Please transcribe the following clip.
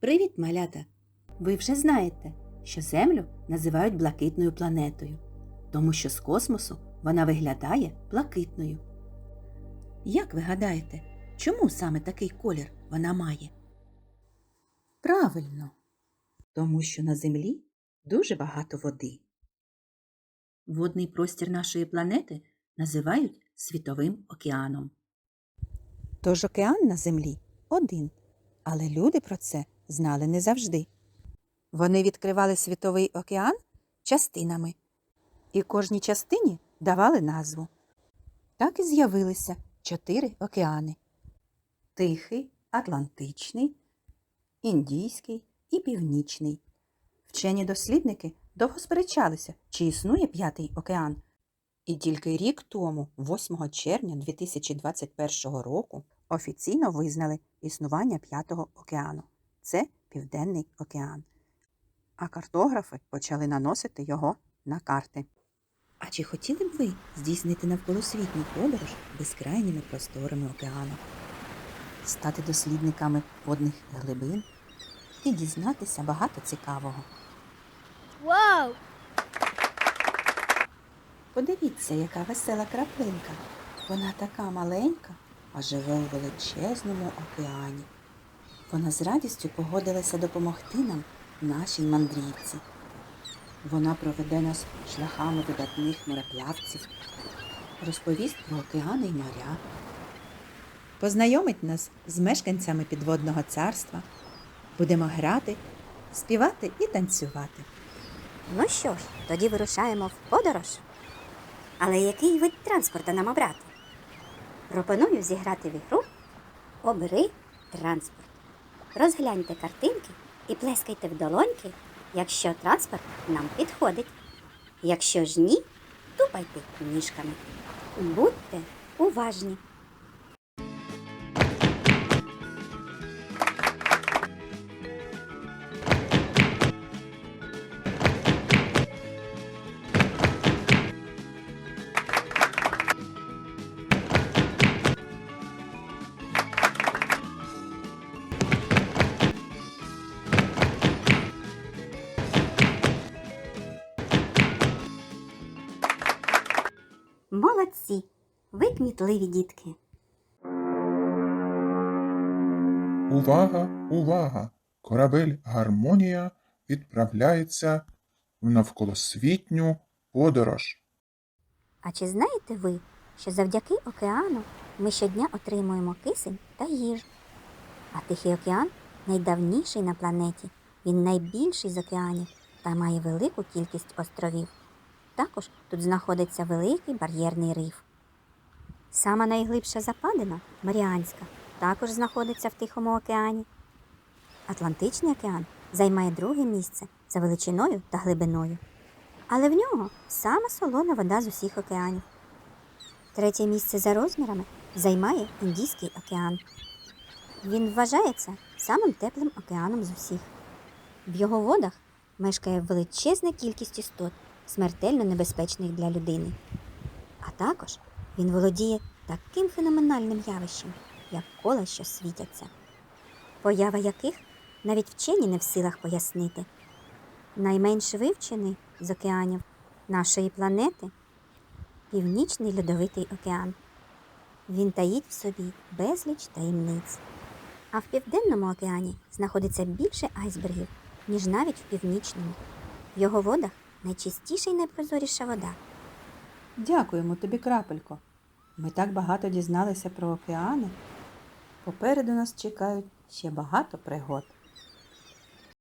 Привіт, малята! Ви вже знаєте, що Землю називають блакитною планетою, тому що з космосу вона виглядає блакитною. Як ви гадаєте, чому саме такий колір вона має? Правильно, тому що на Землі дуже багато води. Водний простір нашої планети називають Світовим океаном. Тож океан на Землі один, але люди про це знали не завжди. Вони відкривали Світовий океан частинами, і кожній частині давали назву. Так і з'явилися чотири океани: Тихий, Атлантичний, Індійський і Північний. Вчені дослідники довго сперечалися, чи існує п'ятий океан. І тільки рік тому, 8 червня 2021 року, офіційно визнали існування п'ятого океану. Це Південний океан. А картографи почали наносити його на карти. А чи хотіли б ви здійснити навколосвітню подорож безкрайніми просторами океану? Стати дослідниками водних глибин і дізнатися багато цікавого. Вау! Подивіться, яка весела краплинка. Вона така маленька, а живе у величезному океані. Вона з радістю погодилася допомогти нам нашій мандрівці. Вона проведе нас шляхами видатних мореплавців, розповість про океани й моря, познайомить нас з мешканцями підводного царства. Будемо грати, співати і танцювати. Ну що ж, тоді вирушаємо в подорож. Але який вид транспорту нам обрати? Пропоную зіграти в ігру Обери транспорт. Розгляньте картинки і плескайте в долоньки, якщо транспорт нам підходить. Якщо ж ні, тупайте ніжками. Будьте уважні. Молодці! Ви кмітливі дітки. Увага, увага! Корабель Гармонія відправляється в навколосвітню подорож. А чи знаєте ви, що завдяки океану ми щодня отримуємо кисень та їжу? А Тихий океан найдавніший на планеті. Він найбільший з океанів та має велику кількість островів. Також тут знаходиться великий бар'єрний риф. Сама найглибша западина Маріанська також знаходиться в Тихому океані. Атлантичний океан займає друге місце за величиною та глибиною. Але в нього сама солона вода з усіх океанів. Третє місце за розмірами займає Індійський океан. Він вважається самим теплим океаном з усіх. В його водах мешкає величезна кількість істот, смертельно небезпечних для людини. А також він володіє таким феноменальним явищем, як кола, що світяться, поява яких навіть вчені не в силах пояснити. Найменш вивчений з океанів нашої планети Північний льодовитий океан. Він таїть в собі безліч таємниць. А в Південному океані знаходиться більше айсбергів, ніж навіть в північному. В його водах найчистіша і найпрозоріша вода. Дякуємо тобі, крапелько. Ми так багато дізналися про океани. Попереду нас чекають ще багато пригод.